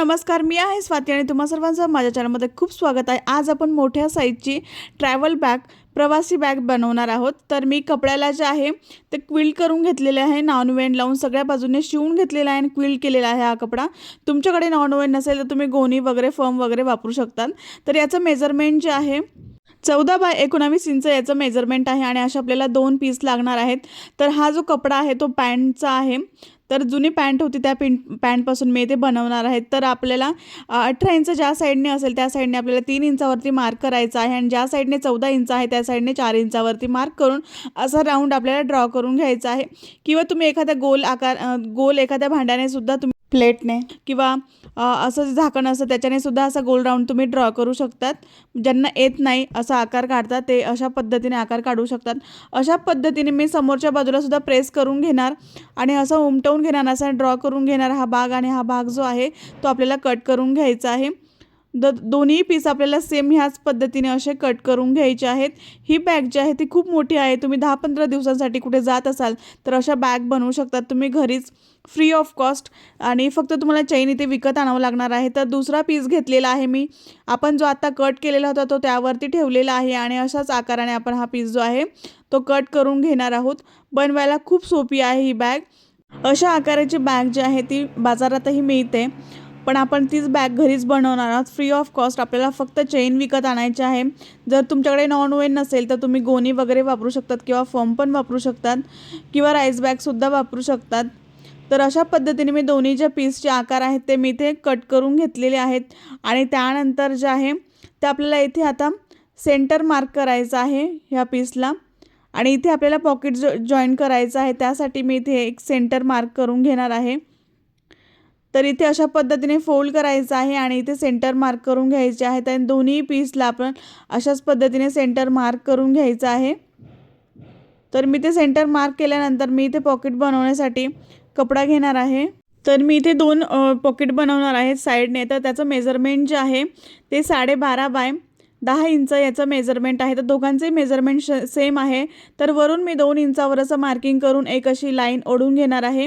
नमस्कार मी आहे स्वाती आणि तुम्हा सर्वांचं माझ्या चॅनलमध्ये खूप स्वागत आहे. आज आपण मोठ्या साईजची ट्रॅव्हल बॅग प्रवासी बॅग बनवणार आहोत. तर मी कपड्याला जे आहे ते क्विल्ट करून घेतलेले आहे. नॉन वेन लावून सगळ्या बाजूने शिवून घेतलेला आहे आणि क्विल्ट केलेला आहे हा कपडा. तुमच्याकडे नॉनवेन नसेल तर तुम्ही गोणी वगैरे फर्म वगैरे वापरू शकतात. तर याचं मेजरमेंट जे आहे चौदा बाय एकोणावीस इंच याचं मेजरमेंट आहे आणि अशा आपल्याला दोन पीस लागणार आहेत. तर हा जो कपडा आहे तो पॅन्टचा आहे. तर जुनी पॅन्ट होती त्या पिं पॅन्टपासून मी ते बनवणार आहे. तर आपल्याला अठरा इंच ज्या साईडने असेल त्या साईडने आपल्याला तीन इंचावरती मार्क करायचा आहे आणि ज्या साईडने चौदा इंच आहे त्या साईडने चार इंचावरती मार्क करून असा राऊंड आपल्याला ड्रॉ करून घ्यायचा आहे. किंवा तुम्ही एखाद्या गोल आकार गोल एखाद्या भांड्याने सुद्धा तुम्ही प्लेटने किंवा असं जे झाकण असतं त्याच्याने सुद्धा असा गोल राऊंड तुम्ही ड्रॉ करू शकतात. ज्यांना येत नाही असा आकार काढतात ते अशा पद्धतीने आकार काढू शकतात. अशा पद्धतीने मी समोरच्या बाजूला सुद्धा प्रेस करून घेणार आणि असं उमटवून घेणार असा ड्रॉ करून घेणार हा भाग आणि हा भाग जो आहे तो आपल्याला कट करून घ्यायचा आहे. द दोन्ही पीस आपल्याला सेम ह्याच पद्धतीने असे कट करून घ्यायचे आहेत. ही बॅग जी आहे ती खूप मोठी आहे. तुम्ही दहा पंधरा दिवसांसाठी कुठे जात असाल तर अशा बॅग बनवू शकतात. तुम्ही घरीच फ्री ऑफ कॉस्ट आणि फक्त तुम्हाला चैन इथे विकत आणावं लागणार आहे. तर दुसरा पीस घेतलेला आहे मी. आपण जो आता कट केलेला होता तो त्यावरती ठेवलेला आहे आणि अशाच आकाराने आपण हा पीस जो आहे तो कट करून घेणार आहोत. बनवायला खूप सोपी आहे ही बॅग अशा आकाराची बॅग जी आहे ती बाजारातही मिळते. पण आपण तीच बॅग घरीच बनवणार आहोत. फ्री ऑफ कॉस्ट आपल्याला फक्त चेन विकत आणायची आहे. जर तुमच्याकडे नॉन वेन नसेल तर तुम्ही गोणी वगैरे वापरू शकतात किंवा फॉर्म पण वापरू शकतात किंवा राईस बॅगसुद्धा वापरू शकतात. तर अशा पद्धतीने मी दोन्ही ज्या पीसचे आकार आहेत ते मी इथे कट करून घेतलेले आहेत. आणि त्यानंतर जे आहे ते आपल्याला इथे आता सेंटर मार्क करायचं आहे ह्या पीसला आणि इथे आपल्याला पॉकेट जो जॉईन करायचं आहे त्यासाठी मी इथे एक सेंटर मार्क करून घेणार आहे. तर इथे अशा पद्धतीने फोल्ड करायचं आहे आणि इथे सेंटर मार्क करून घ्यायचे आहेत. आणि दोन्ही पीसला आपण अशाच पद्धतीने सेंटर मार्क करून घ्यायचं आहे. तर मी ते सेंटर मार्क केल्यानंतर मी इथे पॉकेट बनवण्यासाठी कपडा घेणार आहे. तर मी इथे दोन पॉकेट बनवणार आहे साईडने. तर त्याचं मेजरमेंट जे आहे ते साडेबारा बाय दहा इंच याचं मेजरमेंट आहे. तर दोघांचे मेजरमेंट श सेम आहे. तर वरून मी दोन इंचावर असं मार्किंग करून एक अशी लाईन ओढून घेणार आहे.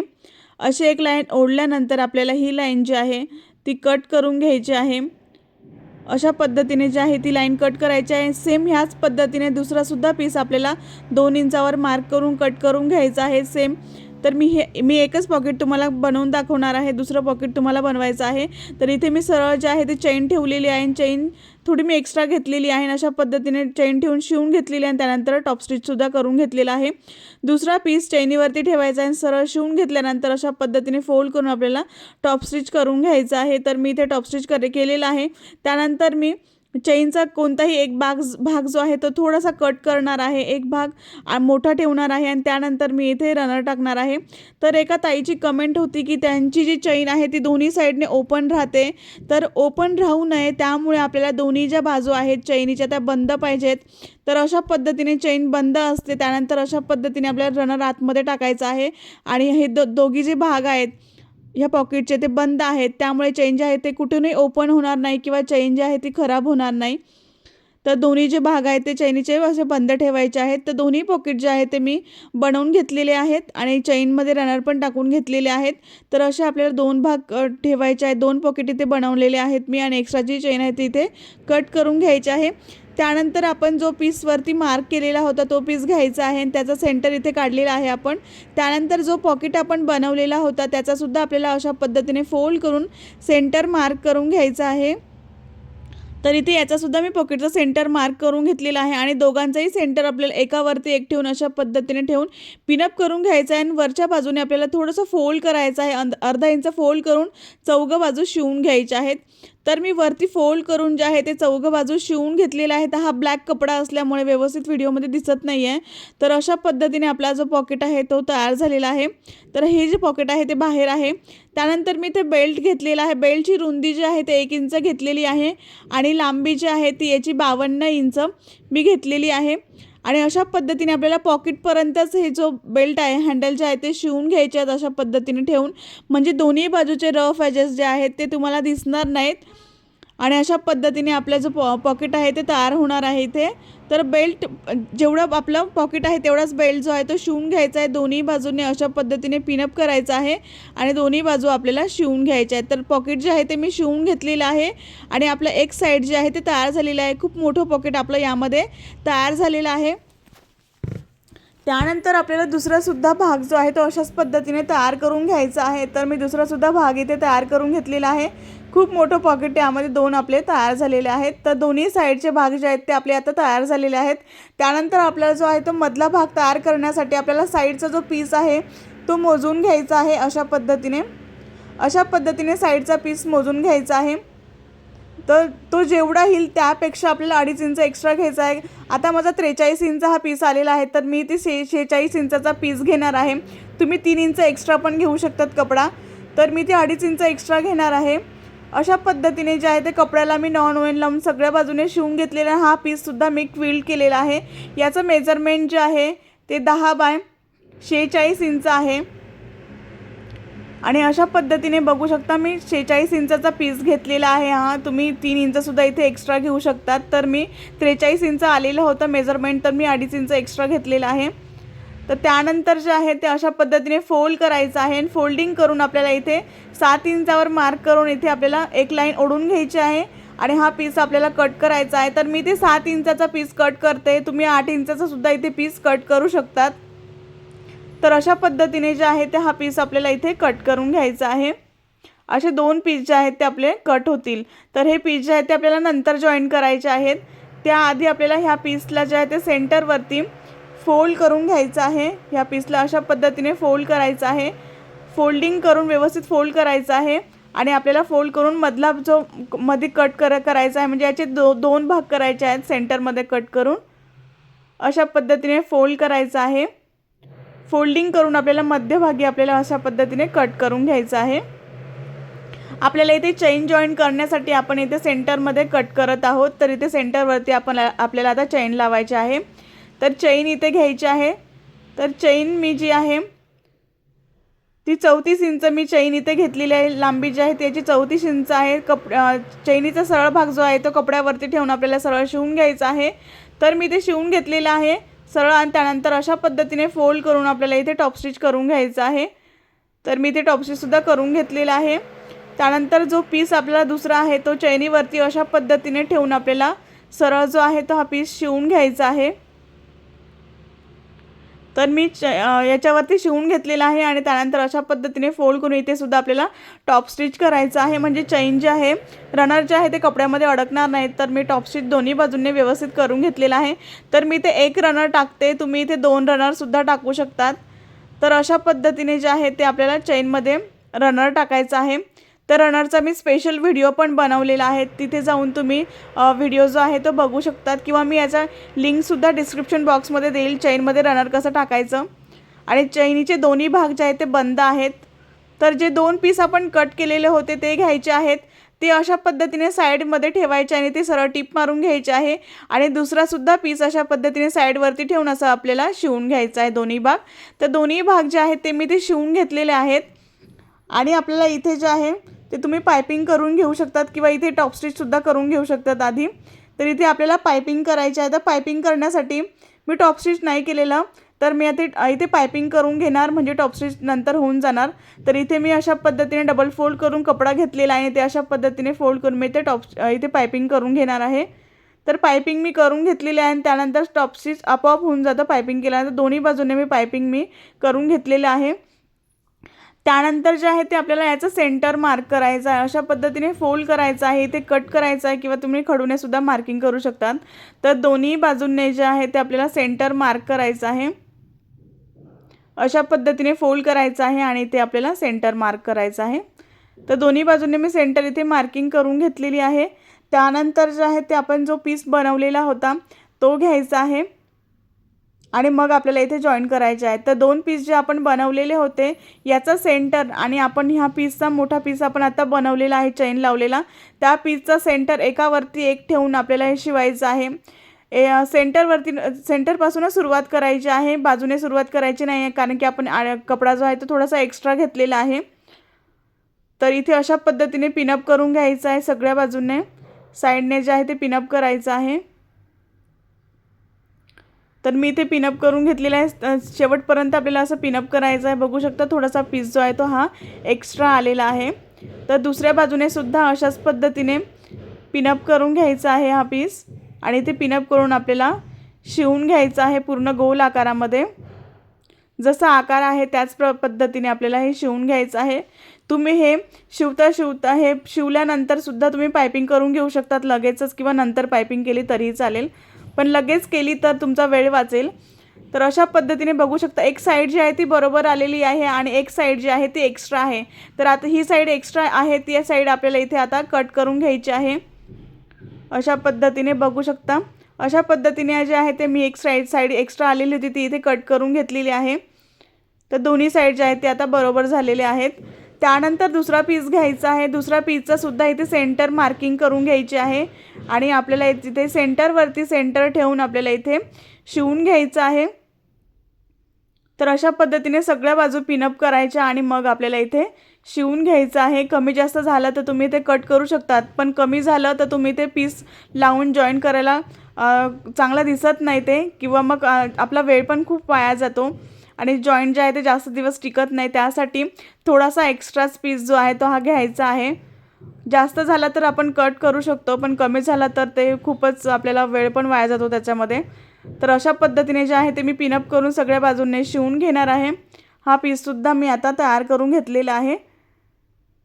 अशी एक लाईन ओढल्यानंतर आपल्याला ही लाईन जी आहे ती कट करून घ्यायची आहे. अशा पद्धतीने जी आहे ती लाईन कट करायची आहे. सेम ह्याच पद्धतीने दुसरासुद्धा पीस आपल्याला दोन इंचावर मार्क करून कट करून घ्यायचा आहे. सेम तर मी हे मी एकच पॉकेट तुम्हाला बनवून दाखवणार आहे दुसरं पॉकेट तुम्हाला बनवायचं आहे. तर इथे मी सरळ जे आहे ते चैन ठेवलेली आहे चैन थोडी मी एक्स्ट्रा घेतलेली आहे आणि अशा पद्धतीने चैन ठेवून शिवून घेतलेली आहे आणि त्यानंतर टॉप स्टिचसुद्धा करून घेतलेला आहे. दुसरा पीस चैनीवरती ठेवायचा आहे आणि सरळ शिवून घेतल्यानंतर अशा पद्धतीने फोल्ड करून आपल्याला टॉप स्टिच करून घ्यायचं आहे. तर मी इथे टॉप स्टिच करे केलेलं आहे. त्यानंतर मी चेनचा कोणताही एक भाग भाग जो आहे तो थोडासा कट करणार आहे. एक भाग मोठा ठेवणार आहे आणि त्यानंतर मी इथे रनर टाकणार आहे. तर एका ताईची कमेंट होती की त्यांची जी चैन आहे ती दोन्ही साईडने ओपन राहते. तर ओपन राहू नये त्यामुळे आपल्याला दोन्ही ज्या बाजू आहेत चैनीच्या त्या बंद पाहिजेत. तर अशा पद्धतीने चैन बंद असते. त्यानंतर अशा पद्धतीने आपल्याला रनर आतमध्ये टाकायचं आहे. आणि हे दो दोघी जे भाग आहेत ह्या पॉकेटचे ते बंद आहेत. त्यामुळे चेन जे आहे ते कुठूनही ओपन होणार नाही किंवा चेन जी आहे ती खराब होणार नाही. तर दोन्ही जे भाग आहेत ते चैनीचे असे बंद ठेवायचे आहेत. तर दोन्ही पॉकेट जे आहे ते मी बनवून घेतलेले आहेत आणि चैनमध्ये रनर पण टाकून घेतलेले आहेत. तर असे आपल्याला दोन भाग ठेवायचे आहेत. दोन पॉकेट इथे बनवलेले आहेत. मी आणि एक्स्ट्राची चैन आहे ती इथे कट करून घ्यायची आहे. त्यानंतर आपण जो पीसवरती मार्क केलेला होता तो पीस घ्यायचा आहे आणि त्याचा सेंटर इथे काढलेला आहे आपण. त्यानंतर जो पॉकेट आपण बनवलेला होता त्याचासुद्धा आपल्याला अशा पद्धतीने फोल्ड करून सेंटर मार्क करून घ्यायचा आहे. तर इथे याचासुद्धा मी पॉकेटचा सेंटर मार्क करून घेतलेला आहे आणि दोघांचाही सेंटर आपल्याला एकावरती एक ठेवून अशा पद्धतीने ठेवून पिनअप करून घ्यायचं आहे आणि वरच्या बाजूने आपल्याला थोडंसं फोल्ड करायचं आहे. अंद- अर्धा इंच फोल्ड करून चौघं बाजू शिवून घ्यायच्या आहेत. तर मी वरती फोल्ड करून जे आहे ते चौघं बाजू शिवून घेतलेला आहे. तर हा ब्लॅक कपडा असल्यामुळे व्यवस्थित व्हिडिओमध्ये दिसत नाही आहे तर अशा पद्धतीने आपला जो पॉकेट आहे तो तयार झालेला आहे. तर हे जे पॉकेट आहे ते बाहेर आहे. त्यानंतर मी ते बेल्ट घेतलेला आहे. बेल्टची रुंदी जी आहे ते एक इंच घेतलेली आहे आणि लांबी जी आहे ती याची बावन्न इंच मी घेतलेली आहे. आणि अशा पद्धतीने आपल्याला पॉकेटपर्यंतच हे जो बेल्ट आहे हँडल जे आहे ते शिवून घ्यायचे आहेत अशा पद्धतीने ठेवून. म्हणजे दोन्ही बाजूचे रफ एजेस जे आहेत ते तुम्हाला दिसणार नाहीत. आणि अशा पद्धतीने आपलं जो पॉ पॉकेट आहे ते तयार होणार आहे इथे. तर बेल्ट जेवढं आपलं पॉकेट आहे तेवढाच बेल्ट जो आहे तो शिवून घ्यायचा आहे. दोन्ही बाजूने अशा पद्धतीने पिनअप करायचा आहे आणि दोन्ही बाजू आपल्याला शिवून घ्यायचे आहेत. तर पॉकेट जे आहे ते मी शिवून घेतलेलं आहे आणि आपलं एक साईड जे आहे ते तयार झालेलं आहे. खूप मोठं पॉकेट आपलं यामध्ये तयार झालेलं आहे. त्यानंतर आपल्याला दुसरासुद्धा भाग जो आहे तो अशाच पद्धतीने तयार करून घ्यायचा आहे. तर मी दुसरासुद्धा भाग इथे तयार करून घेतलेला आहे. खूप मोठं पॉकेट यामध्ये दोन आपले तयार झालेले आहेत. तर दोन्ही साईडचे भाग जे आहेत ते आपले आता तयार झालेले आहेत. त्यानंतर आपल्याला जो आहे तो मधला भाग तयार करण्यासाठी आपल्याला साईडचा जो पीस आहे तो मोजून घ्यायचा आहे अशा पद्धतीने. अशा पद्धतीने साईडचा पीस मोजून घ्यायचा आहे. तर तो जेवढा येईल त्यापेक्षा आपल्याला अडीच इंच एक्स्ट्रा घ्यायचा आहे. आता माझा त्रेचाळीस इंच हा पीस आलेला आहे तर मी ते शे शेहेचाळीस इंचाचा पीस घेणार आहे. तुम्ही तीन इंच एक्स्ट्रा पण घेऊ शकतात कपडा. तर मी ते अडीच इंच एक्स्ट्रा घेणार आहे. अशा पद्धतीने जे आहे ते कपड्याला मी नॉन ओवन लावून सगळ्या बाजूने शिवून घेतलेला हा पीससुद्धा मी क्विल्ड केलेला आहे. याचं मेजरमेंट जे आहे ते दहा बाय शेहेचाळीस इंच आहे. आणि अशा पद्धतीने बघू शकता मी शेहेचाळीस इंचाचा पीस घेतलेला आहे. हा तुम्ही तीन इंचसुद्धा इथे एक्स्ट्रा घेऊ शकतात. तर मी त्रेचाळीस इंच आलेलं होतं. मेजरमेंट तर मी अडीच इंच एक्स्ट्रा घेतलेला आहे. तर त्यानंतर जे आहे ते अशा पद्धतीने फोल्ड करायचं आहे आणि फोल्डिंग करून आपल्याला इथे सात इंचावर मार्क करून इथे आपल्याला एक लाईन ओढून घ्यायची आहे. आणि हा पीस आपल्याला कट करायचा आहे. तर मी ते सात इंचाचा पीस कट करते. तुम्ही आठ इंचाचा सुद्धा इथे पीस कट करू शकतात. तर अशा पद्धतीने जे आहे ते हा पीस आपल्याला इथे कट करून घ्यायचा आहे. असे दोन पीस जे आहेत ते आपले कट होतील. तर हे पीस जे आहेत ते आपल्याला नंतर जॉईन करायचे आहेत. त्याआधी आपल्याला ह्या पीसला जे आहे ते सेंटरवरती फोल्ड करून घ्यायचं आहे. ह्या पीसला अशा पद्धतीने फोल्ड करायचं आहे. फोल्डिंग करून व्यवस्थित फोल्ड करायचं आहे. आणि आपल्याला फोल्ड करून मधला जो मध्ये कट कर करायचा आहे म्हणजे याचे दो दोन भाग करायचे आहेत सेंटरमध्ये कट करून. अशा पद्धतीने फोल्ड करायचं आहे. फोल्डिंग करून आपल्याला मध्यभागी आपल्याला अशा पद्धतीने कट करून घ्यायचं आहे. आपल्याला इथे चैन जॉईन करण्यासाठी आपण इथे सेंटरमध्ये कट करत आहोत. तर इथे सेंटरवरती आपण आपल्याला आता चैन लावायची आहे. तर चैन इथे घ्यायची आहे. तर चैन मी जी आहे ती चौतीस इंच मी चैन इथे घेतलेली आहे. लांबी जी आहे त्याची चौतीस इंच आहे. कप चैनीचा सरळ भाग जो आहे तो कपड्यावरती ठेवून आपल्याला सरळ शिवून घ्यायचा आहे. तर मी ते शिवून घेतलेलं आहे. सरळ आणि त्यानंतर अशा पद्धतीने फोल्ड करून आपल्याला इथे टॉप स्टिच करून घ्यायचं आहे. तर मी इथे टॉप स्टिचसुद्धा करून घेतलेलं आहे. त्यानंतर जो पीस आपल्याला दुसरा आहे तो चैनीवरती अशा पद्धतीने ठेवून आपल्याला सरळ जो आहे तो हा पीस शिवून घ्यायचा आहे. तर मी च याच्यावरती शिवून घेतलेला आहे आणि त्यानंतर अशा पद्धतीने फोल्ड करून इथे सुद्धा आपल्याला टॉप स्टिच करायचं आहे. म्हणजे चैन जे आहे रनर जे आहे ते कपड्यामध्ये अडकणार नाहीत. तर मी टॉप स्टिच दोन्ही बाजूंनी व्यवस्थित करून घेतलेला आहे. तर मी इथे एक रनर टाकते. तुम्ही इथे दोन रनरसुद्धा टाकू शकतात. तर अशा पद्धतीने जे आहे ते आपल्याला चैनमध्ये रनर टाकायचं आहे. तर रनरचा मी स्पेशल व्हिडिओ पण बनवलेला आहे. तिथे जाऊन तुम्ही व्हिडिओ जो आहे तो बघू शकतात किंवा मी याचा लिंकसुद्धा डिस्क्रिप्शन बॉक्समध्ये देईल चैनमध्ये रनर कसं टाकायचं. आणि चैनीचे दोन्ही भाग जे आहेत ते बंद आहेत. तर जे दोन पीस आपण कट केलेले होते ते घ्यायचे आहेत. ते अशा पद्धतीने साईडमध्ये ठेवायचे आणि ते सरळ टिप मारून घ्यायचे आहे. आणि दुसरासुद्धा पीस अशा पद्धतीने साईडवरती ठेवून असं आपल्याला शिवून घ्यायचं आहे दोन्ही भाग. तर दोन्ही भाग जे आहेत ते मी ते शिवून घेतलेले आहेत. आणि आपल्याला इथे जे आहे ते तुम्ही पायपिंग करून घेऊ शकतात किंवा इथे टॉप स्टिचसुद्धा करून घेऊ शकतात आधी. तर इथे आपल्याला पायपिंग करायची आहे. तर पायपिंग करण्यासाठी मी टॉप स्टिच नाही केलेलं. तर मी आता इथे पायपिंग करून घेणार म्हणजे टॉप स्टिच नंतर होऊन जाणार. तर इथे मी अशा पद्धतीने डबल फोल्ड करून कपडा घेतलेला आहे. ते अशा पद्धतीने फोल्ड करून मी इथे टॉप इथे पायपिंग करून घेणार आहे. तर पायपिंग मी करून घेतलेली आहे आणि त्यानंतर टॉप स्टिच आपोआप होऊन जातं पायपिंग केल्यानंतर दोन्ही बाजूने मी पायपिंग मी करून घेतलेलं आहे. त्यानंतर जे आहे ते आपल्याला याचं सेंटर मार्क करायचं आहे. अशा पद्धतीने फोल्ड करायचं आहे. ते कट करायचं आहे किंवा तुम्ही खडूने सुद्धा मार्किंग करू शकतात. तर दोन्ही बाजूंनी जे आहे ते आपल्याला सेंटर मार्क करायचं आहे. अशा पद्धतीने फोल्ड करायचं आहे आणि ते आपल्याला सेंटर मार्क करायचं आहे. तर दोन्ही बाजूंनी मी सेंटर इथे मार्किंग करून घेतलेली आहे. त्यानंतर जे आहे ते आपण जो पीस बनवलेला होता तो घ्यायचा आहे. आणि मग आपल्याला इथे जॉईन करायचे आहे तर दोन पीस जे आपण बनवलेले होते याचा सेंटर आणि आपण ह्या पीसचा मोठा पीस आपण आता बनवलेला आहे चैन लावलेला. त्या पीसचा सेंटर एकावरती एक ठेवून आपल्याला हे शिवायचं आहे. ए सेंटरवरती सेंटरपासूनच सुरुवात करायची आहे. बाजूने सुरुवात करायची नाही आहे कारण की आपण कपडा जो आहे तो थोडासा एक्स्ट्रा घेतलेला आहे. तर इथे अशा पद्धतीने पिनअप करून घ्यायचं आहे सगळ्या बाजूने. साईडने जे आहे ते पिनअप करायचं आहे. तर मी इथे पिनअप करून घेतलेला आहे. शेवटपर्यंत आपल्याला असं पिनअप करायचं आहे. बघू शकता थोडासा पीस जो आहे तो हा एक्स्ट्रा आलेला आहे. तर दुसऱ्या बाजूने सुद्धा अशाच पद्धतीने पिनअप करून घ्यायचा आहे हा पीस आणि ते पिनअप करून आपल्याला शिवून घ्यायचं आहे पूर्ण गोल आकारामध्ये. जसा आकार आहे त्याच प्र पद्धतीने आपल्याला हे शिवून घ्यायचं आहे. तुम्ही हे शिवता शिवता हे शिवल्यानंतर सुद्धा तुम्ही पायपिंग करून घेऊ शकतात लगेचच किंवा नंतर पायपिंग केली तरीही चालेल. पण लगेच केली तर तुमचा वेळ वाचेल. तर अशा पद्धतीने बघू शकता एक साईड जी आहे ती बरोबर आलेली आहे आणि एक साईड जी आहे ती एक्स्ट्रा आहे. तर आता ही साईड एक्स्ट्रा आहे ती साईड आपल्याला इथे आता कट करून घ्यायची आहे. अशा पद्धतीने बघू शकता. अशा पद्धतीने जे आहे ते मी एक साईड साईड एक्स्ट्रा आलेली होती ती इथे कट करून घेतलेली आहे. तर दोन्ही साईड जे आहेत ते आता बरोबर झालेले आहेत. त्यानंतर दुसरा पीस घ्यायचा आहे. दुसरा पीसचा सुद्धा इथे सेंटर मार्किंग करून घ्यायची आहे. आणि आपल्याला इथे सेंटरवरती सेंटर ठेवून आपल्याला इथे शिवून घ्यायचं आहे. तर अशा पद्धतीने सगळ्या बाजू पिनअप करायच्या आणि मग आपल्याला इथे शिवून घ्यायचं आहे. कमी जास्त झालं तर तुम्ही ते कट करू शकतात. पण कमी झालं तर तुम्ही ते पीस लावून जॉईन करायला चांगला दिसत नाही ते. किंवा मग आपला वेळ पण खूप वाया जातो. आणि जॉईंट जे आहे ते जास्त दिवस टिकत नाही. त्यासाठी थोडासा एक्स्ट्राच पीस जो आहे तो हा घ्यायचा आहे. जास्त झाला तर आपण कट करू शकतो पण कमी झाला तर ते खूपच आपल्याला वेळ पण वाया जातो त्याच्यामध्ये. तर अशा पद्धतीने जे आहे ते मी पिनअप करून सगळ्या बाजूने शिवून घेणार आहे. हा पीससुद्धा मी आता तयार करून घेतलेला आहे.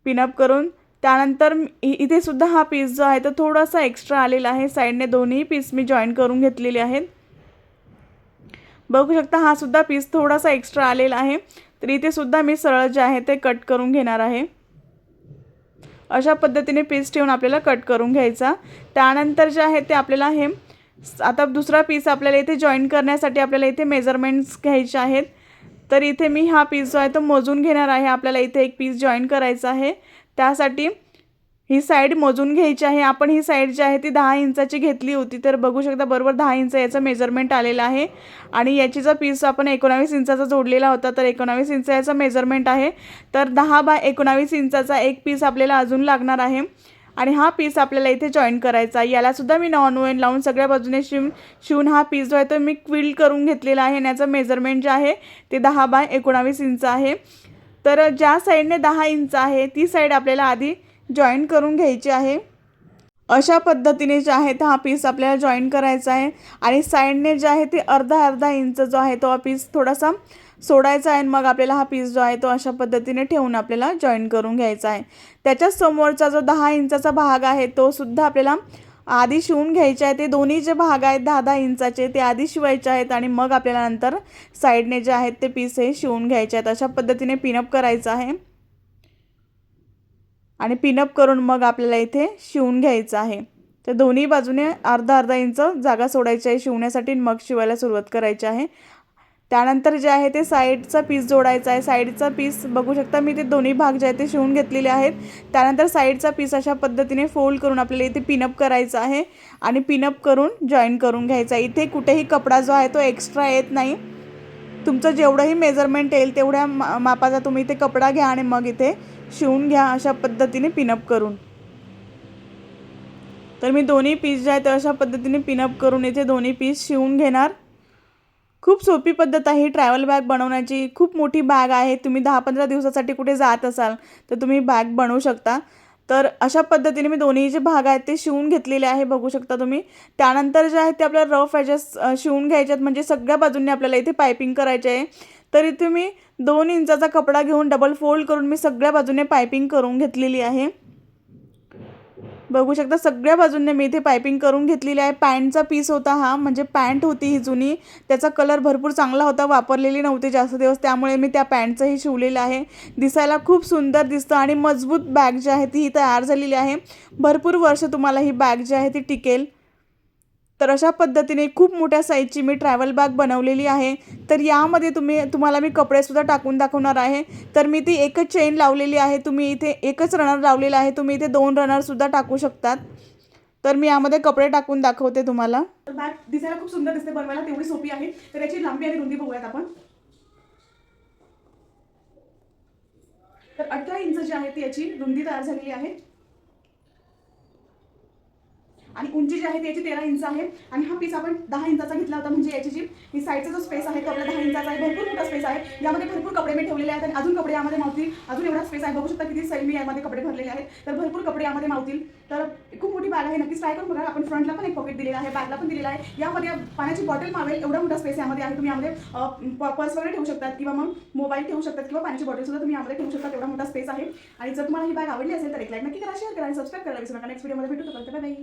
पिनअप करून. त्यानंतर इथेसुद्धा इ- इथे सुद्धा हा पीस जो आहे तो थोडासा एक्स्ट्रा आलेला आहे. साईडने दोन्ही पीस मी जॉईन करून घेतलेले आहेत. बघू शकता हा सुद्धा पीस थोडासा एक्स्ट्रा आलेला आहे. तर इथे सुद्धा मी सरळ जे आहे ते कट करून घेणार आहे. अशा पद्धतीने पीस ठेवून आपल्याला कट करून घ्यायचा. त्यानंतर जे आहे ते आपल्याला हे आता दुसरा पीस आपल्याला इथे जॉईन करण्यासाठी आपल्याला इथे मेजरमेंट्स घ्यायचे आहेत. तर इथे मी हा पीस जो आहे तो मोजून घेणार आहे. आपल्याला इथे एक पीस जॉईन करायचा आहे. त्यासाठी ही साईड मोजून घ्यायची आहे. आपण ही साईड जी आहे ती दहा इंचाची घेतली होती. तर बघू शकता बरोबर दहा इंच याचं मेजरमेंट आलेलं आहे. आणि याची जर पीस आपण एकोणावीस इंचाचा जोडलेला होता तर एकोणावीस इंच याचं मेजरमेंट आहे. तर दहा बाय एकोणावीस इंचाचा एक पीस आपल्याला अजून लागणार आहे. आणि हा पीस आपल्याला इथे जॉईन करायचा आहे. यालासुद्धा मी नॉन वेन लावून सगळ्या बाजूने शिवून शिवून हा पीस जो आहे तो मी क्विल्ड करून घेतलेला आहे. आणि याचं मेजरमेंट जे आहे ते दहा बाय एकोणावीस इंच आहे. तर ज्या साईडने दहा इंच आहे ती साईड आपल्याला आधी जॉईन करून घ्यायची आहे. अशा पद्धतीने जे आहे तर हा पीस आपल्याला जॉईन करायचा आहे. आणि साईडने जे आहे ते अर्धा अर्धा इंच जो आहे तो हा पीस थोडासा सोडायचा आहे आणि मग आपल्याला हा पीस जो आहे तो अशा पद्धतीने ठेवून आपल्याला जॉईन करून घ्यायचा आहे. त्याच्याच समोरचा जो दहा इंचाचा भाग आहे तो सुद्धा आपल्याला आधी शिवून घ्यायचे आहे. ते दोन्ही जे भाग आहेत दहा दहा इंचाचे ते आधी शिवायचे आहेत आणि मग आपल्याला नंतर साईडने जे आहेत ते पीस हे शिवून घ्यायचे आहेत. अशा पद्धतीने पिनअप करायचं आहे. आणि पिनअप करून मग आपल्याला इथे शिवून घ्यायचं आहे. तर दोन्ही बाजूने अर्धा अर्धा इंच जागा सोडायची आहे शिवण्यासाठी मग शिवायला सुरुवात करायची आहे. त्यानंतर जे आहे ते साईडचा पीस जोडायचा आहे. साईडचा पीस बघू शकता मी ते दोन्ही भाग जे आहे ते शिवून घेतलेले आहेत. त्यानंतर साईडचा पीस अशा पद्धतीने फोल्ड करून आपल्याला इथे पिनअप करायचा आहे आणि पिनअप करून जॉईन करून घ्यायचा आहे. इथे कुठेही कपडा जो आहे तो एक्स्ट्रा येत नाही. तुमचं जेवढंही मेजरमेंट येईल तेवढ्या मा मापाचा तुम्ही इथे कपडा घ्या आणि मग इथे शिवून घ्या अशा पद्धतीने पिनअप करून. तर मी दोन्ही पीस जे आहेत ते अशा पद्धतीने पिनअप करून इथे दोन्ही पीस शिवून घेणार. खूप सोपी पद्धत आहे ट्रॅव्हल बॅग बनवण्याची. खूप मोठी बॅग आहे. तुम्ही दहा पंधरा दिवसासाठी कुठे जात असाल तर तुम्ही बॅग बनवू शकता. तर अशा पद्धतीने मी दोन्ही जे भाग आहेत ते शिवून घेतलेले आहे बघू शकता तुम्ही. त्यानंतर जे आहेत ते आपल्याला रफ ॲजेस शिवून घ्यायचे आहेत. म्हणजे सगळ्या बाजूंनी आपल्याला इथे पायपिंग करायचे आहे. तर इथे दोन इंचाचा कपडा घेऊन डबल फोल्ड करून मी सगळ्या बाजूने पायपिंग करून घेतलेली आहे. बघू शकता सगळ्या बाजूंनी मी इथे पायपिंग करून घेतलेली आहे. पॅन्टचा पीस होता हा म्हणजे पॅन्ट होती ही जुनी. त्याचा कलर भरपूर चांगला होता वापरलेली नव्हती जास्त दिवस. त्यामुळे मी त्या पॅन्टचंही शिवलेलं आहे. दिसायला खूप सुंदर दिसतं आणि मजबूत बॅग जी आहे ती ही तयार झालेली आहे. भरपूर वर्ष तुम्हाला ही बॅग जी आहे ती टिकेल. तर अशा पद्धतीने खूप मोठ्या साईजची मी ट्रॅव्हल बॅग बनवलेली आहे. तर यामध्ये तुम्ही तुम्हाला मी कपडेसुद्धा टाकून दाखवणार आहे. तर मी ती एकच चेन लावलेली आहे. तुम्ही इथे एकच रनर लावलेला आहे. तुम्ही इथे दोन रनरसुद्धा टाकू शकतात. तर मी यामध्ये कपडे टाकून दाखवते तुम्हाला. बॅग दिसायला खूप सुंदर दिसते बनवायला. तेवढी सोपी आहे. तर याची लांबी आणि रुंदी बघूयात आपण. तर अठरा इंच जी आहे ती याची. रुंदी तयार झालेली आहे. आणि उंची जी आहे त्याची तेरा इंच आहे. आणि हा पीस आपण दहा इंचाचा घेतला होता म्हणजे याची जी ही साईडचा जो स्पेस आहे तो आपला दहा इंचाचा आहे. भरपूर मोठा स्पेस आहे. यामध्ये भरपूर कपडे मी ठेवलेले आहेत आणि अजून कपडे यामध्ये मावतील. अजून एवढा स्पेस आहे. बघू शकता किती सैल मी यामध्ये कपडे भरलेले आहेत. तर भरपूर कपडे यामध्ये मावतील. तर खूप मोठी बॅग आहे. नक्कीच ट्राय करून बघा. आपण फ्रंटला पण एक पॉकेट दिलेला आहे. बॅगला पण दिलेला आहे. यामध्ये पाण्याची बॉटल मावेल. एवढा मोठा स्पेस यामध्ये आहे. तुम्ही यामध्ये पर्स वगैरे ठेवू शकतात किंवा मग मोबाईल ठेवू शकतात किंवा पाण्याची बॉटल सुद्धा तुम्ही यामध्ये ठेवू शकता एवढा मोठा स्पेस आहे. आणि जर तुम्हाला ही बॅग आवडली असेल तर एक लाईक नक्की करा शेअर करा आणि सबस्क्राईब करायला विसरू नका. नेक्स्ट व्हिडिओमध्ये भेटू. तर बाय